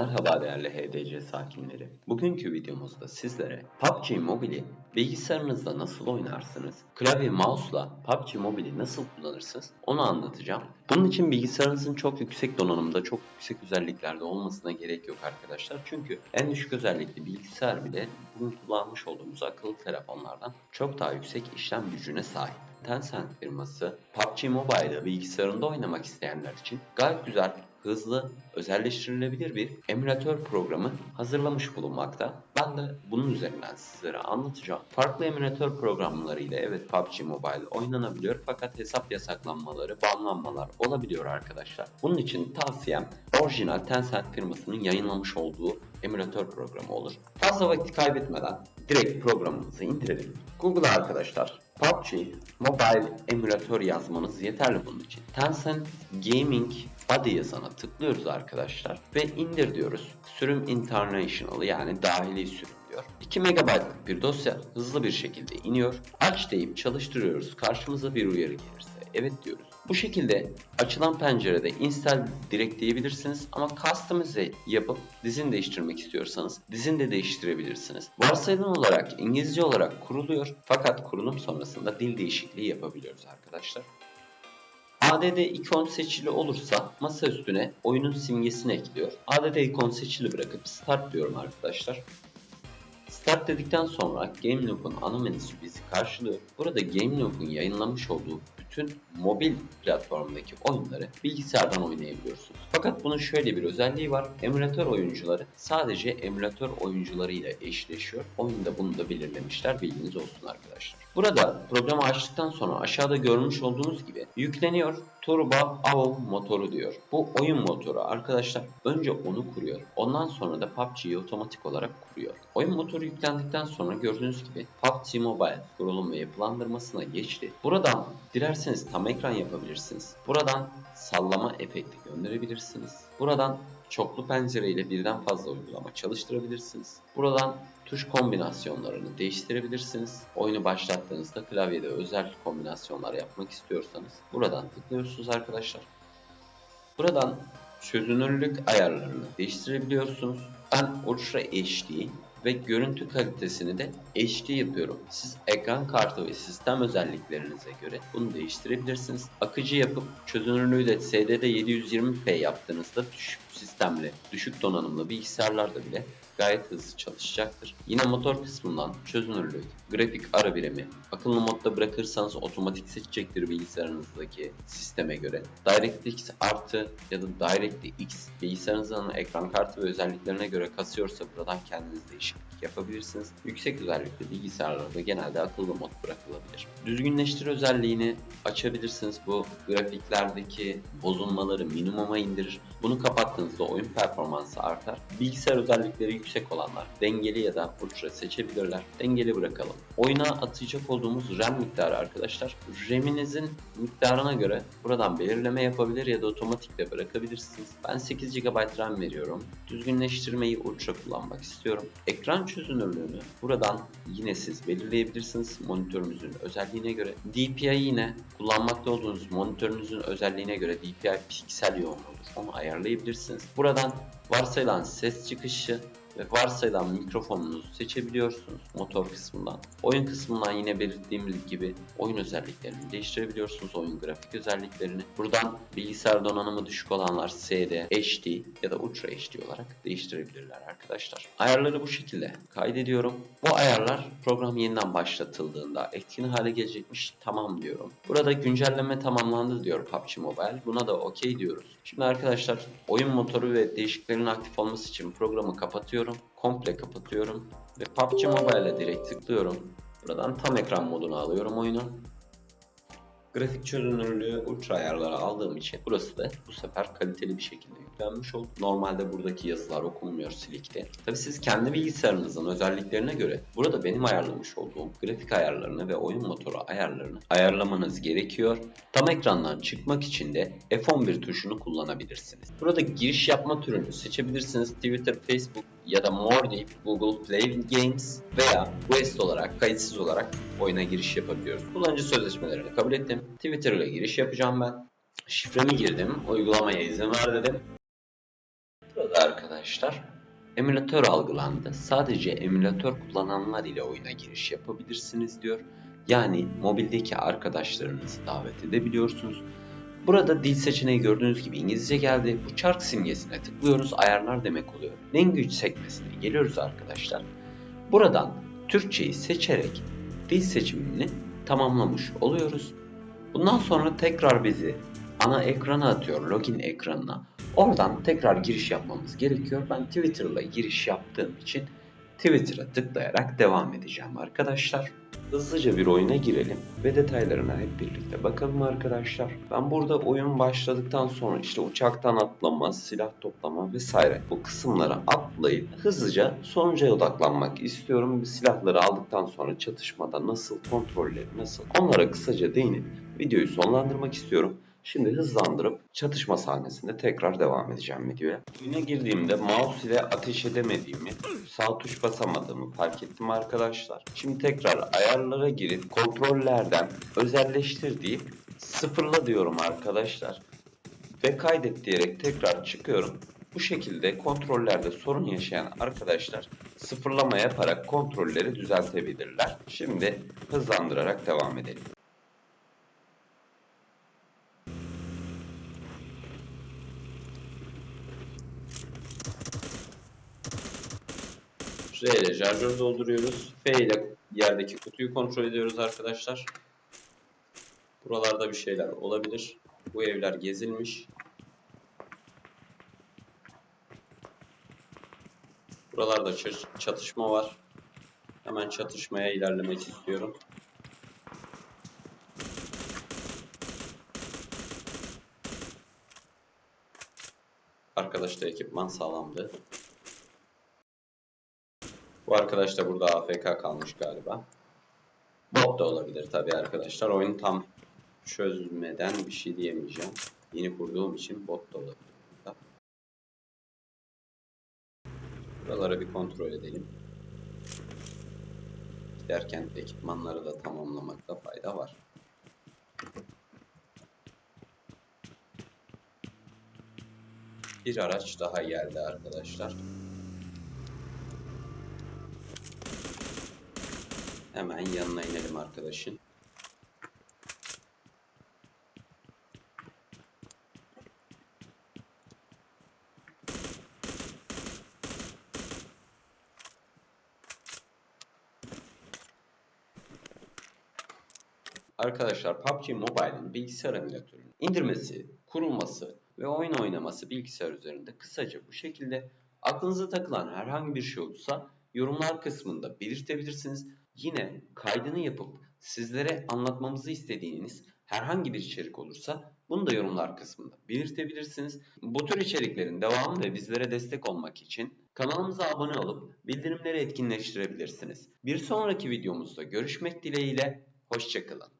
Merhaba değerli HDC sakinleri. Bugünkü videomuzda sizlere PUBG Mobile'i bilgisayarınızda nasıl oynarsınız, klavye mouse'la PUBG Mobile'i nasıl kullanırsınız onu anlatacağım. Bunun için bilgisayarınızın çok yüksek donanımda, çok yüksek özelliklerde olmasına gerek yok arkadaşlar. Çünkü en düşük özellikli bilgisayar bile bugün kullanmış olduğumuz akıllı telefonlardan çok daha yüksek işlem gücüne sahip. Tencent firması PUBG Mobile'ı bilgisayarında oynamak isteyenler için gayet güzel, hızlı, özelleştirilebilir bir emülatör programı hazırlamış bulunmakta. Ben de bunun üzerinden sizlere anlatacağım. Farklı emülatör programlarıyla evet PUBG Mobile oynanabiliyor fakat hesap yasaklanmaları, banlanmalar olabiliyor arkadaşlar. Bunun için tavsiyem orijinal Tencent firmasının yayınlamış olduğu emülatör programı olur. Fazla vakit kaybetmeden direkt programımızı indirelim. Google'a arkadaşlar PUBG Mobile emülatör yazmanız yeterli bunun için. Tencent Gaming Body yazana tıklıyoruz arkadaşlar ve indir diyoruz. Sürüm International yani dahili sürüm diyor. 2 MB'lık bir dosya hızlı bir şekilde iniyor. Aç deyip çalıştırıyoruz. Karşımıza bir uyarı gelirse evet diyoruz. Bu şekilde açılan pencerede install direkt diyebilirsiniz ama customize yapıp dizin değiştirmek istiyorsanız dizin de değiştirebilirsiniz. Varsayılan olarak İngilizce olarak kuruluyor fakat kurulum sonrasında dil değişikliği yapabiliyoruz arkadaşlar. ADD ikon seçili olursa masa üstüne oyunun simgesini ekliyor. ADD ikon seçili bırakıp start diyorum arkadaşlar. Start dedikten sonra GameLoop'un ana menüsü bizi karşılıyor. Burada GameLoop'un yayınlamış olduğu bütün mobil platformdaki oyunları bilgisayardan oynayabiliyorsunuz. Fakat bunun şöyle bir özelliği var. Emülatör oyuncuları sadece emülatör oyuncularıyla eşleşiyor. Oyunda bunu da belirlemişler. Bilginiz olsun arkadaşlar. Burada programı açtıktan sonra aşağıda görmüş olduğunuz gibi yükleniyor. Turbo AV motoru diyor. Bu oyun motoru arkadaşlar önce onu kuruyor. Ondan sonra da PUBG'yi otomatik olarak kuruyor. Oyun motoru yüklendikten sonra gördüğünüz gibi PUBG Mobile kurulum ve yapılandırmasına geçti. Buradan dilerseniz tam ekran yapabilirsiniz. Buradan sallama efekti gönderebilirsiniz. Buradan çoklu pencere ile birden fazla uygulama çalıştırabilirsiniz. Buradan tuş kombinasyonlarını değiştirebilirsiniz. Oyunu başlattığınızda klavyede özel kombinasyonlar yapmak istiyorsanız buradan tıklıyorsunuz arkadaşlar. Buradan çözünürlük ayarlarını değiştirebiliyorsunuz. Ben Ultra HD ve görüntü kalitesini de HD yapıyorum. Siz ekran kartı ve sistem özelliklerinize göre bunu değiştirebilirsiniz. Akıcı yapıp çözünürlüğü de SD'de 720p yaptığınızda düşük sistemli, düşük donanımlı bilgisayarlarda bile gayet hızlı çalışacaktır. Yine motor kısmından çözünürlük, grafik ara birimi, akıllı modda bırakırsanız otomatik seçecektir bilgisayarınızdaki sisteme göre. DirectX artı ya da DirectX bilgisayarınızın ekran kartı ve özelliklerine göre kasıyorsa buradan kendiniz değişiklik yapabilirsiniz. Yüksek özellikli bilgisayarlarda genelde akıllı mod bırakılabilir. Düzgünleştir özelliğini açabilirsiniz. Bu grafiklerdeki bozulmaları minimuma indirir. Bunu kapattığınızda oyun performansı artar. Bilgisayar özellikleri yüksek olanlar dengeli ya da ultra seçebilirler. Dengeli bırakalım. Oyuna atacak olduğumuz RAM miktarı arkadaşlar. RAM'inizin miktarına göre buradan belirleme yapabilir ya da otomatik de bırakabilirsiniz. Ben 8 GB RAM veriyorum. Düzgünleştirmeyi ultra kullanmak istiyorum. Ekran çözünürlüğünü buradan yine siz belirleyebilirsiniz monitörünüzün özelliğine göre. DPI yine kullanmakta olduğunuz monitörünüzün özelliğine göre DPI piksel yoğunluğudur. Onu ayarlayabilirsiniz. Buradan varsayılan ses çıkışı ve varsayılan mikrofonunuzu seçebiliyorsunuz motor kısmından. Oyun kısmından yine belirttiğimiz gibi oyun özelliklerini değiştirebiliyorsunuz. Oyun grafik özelliklerini. Buradan bilgisayar donanımı düşük olanlar SD, HD ya da Ultra HD olarak değiştirebilirler arkadaşlar. Ayarları bu şekilde kaydediyorum. Bu ayarlar program yeniden başlatıldığında etkin hale gelecekmiş. Tamam diyorum. Burada güncelleme tamamlandı diyor PUBG Mobile. Buna da OK diyoruz. Şimdi arkadaşlar oyun motoru ve değişikliklerin aktif olması için programı kapatıyorum. Komple kapatıyorum. Ve PUBG Mobile'e direkt tıklıyorum. Buradan tam ekran modunu alıyorum oyunu. Grafik çözünürlüğü ultra ayarlara aldığım için burası da bu sefer kaliteli bir şekilde yüklenmiş oldu. Normalde buradaki yazılar okunmuyor silikte. Tabi siz kendi bilgisayarınızın özelliklerine göre burada benim ayarlamış olduğum grafik ayarlarını ve oyun motoru ayarlarını ayarlamanız gerekiyor. Tam ekrandan çıkmak için de F11 tuşunu kullanabilirsiniz. Burada giriş yapma türünü seçebilirsiniz. Twitter, Facebook ya da More deyip Google Play Games veya Quest olarak kayıtsız olarak oyuna giriş yapabiliyoruz. Kullanıcı sözleşmelerini kabul ettim. Twitter ile giriş yapacağım ben. Şifremi girdim. Uygulamaya izin ver dedim. Burada arkadaşlar. Emülatör algılandı. Sadece emülatör kullananlar ile oyuna giriş yapabilirsiniz diyor. Yani mobildeki arkadaşlarınızı davet edebiliyorsunuz. Burada dil seçeneği gördüğünüz gibi İngilizce geldi. Bu çark simgesine tıklıyoruz. Ayarlar demek oluyor. Language sekmesine geliyoruz arkadaşlar. Buradan Türkçeyi seçerek dil seçimini tamamlamış oluyoruz. Bundan sonra tekrar bizi ana ekrana atıyor, login ekranına. Oradan tekrar giriş yapmamız gerekiyor. Ben Twitter'la giriş yaptığım için Twitter'a tıklayarak devam edeceğim arkadaşlar. Hızlıca bir oyuna girelim ve detaylarına hep birlikte bakalım arkadaşlar. Ben burada oyun başladıktan sonra işte uçaktan atlama, silah toplama vesaire bu kısımlara atlayıp hızlıca sonuca odaklanmak istiyorum. Silahları aldıktan sonra çatışmada nasıl, kontrolleri nasıl onlara kısaca değinip videoyu sonlandırmak istiyorum. Şimdi hızlandırıp çatışma sahnesinde tekrar devam edeceğim videoya. Oyuna girdiğimde mouse ile ateş edemediğimi, sağ tuş basamadığımı fark ettim arkadaşlar. Şimdi tekrar ayarlara girip kontrollerden özelleştir deyip sıfırla diyorum arkadaşlar. Ve kaydet diyerek tekrar çıkıyorum. Bu şekilde kontrollerde sorun yaşayan arkadaşlar sıfırlama yaparak kontrolleri düzeltebilirler. Şimdi hızlandırarak devam edelim. R ile şarjör dolduruyoruz. F ile yerdeki kutuyu kontrol ediyoruz arkadaşlar. Buralarda bir şeyler olabilir. Bu evler gezilmiş. Buralarda çatışma var. Hemen çatışmaya ilerlemek istiyorum. Arkadaşta ekipman sağlamdı. Bu arkadaş da burada AFK kalmış galiba. Bot da olabilir tabii arkadaşlar. Oyun tam çözmeden bir şey diyemeyeceğim. Yeni kurduğum için bot da olabilir. burada. Buraları bir kontrol edelim. Giderken ekipmanları da tamamlamakta fayda var. Bir araç daha geldi arkadaşlar. Hemen yanına inelim arkadaşın. Arkadaşlar PUBG Mobile'ın bilgisayar emülatörünü indirmesi, kurulması ve oyun oynaması bilgisayar üzerinde kısaca bu şekilde. Aklınıza takılan herhangi bir şey olursa yorumlar kısmında belirtebilirsiniz. Yine kaydını yapıp sizlere anlatmamızı istediğiniz herhangi bir içerik olursa bunu da yorumlar kısmında belirtebilirsiniz. Bu tür içeriklerin devamı ve bizlere destek olmak için kanalımıza abone olup bildirimleri etkinleştirebilirsiniz. Bir sonraki videomuzda görüşmek dileğiyle, hoşçakalın.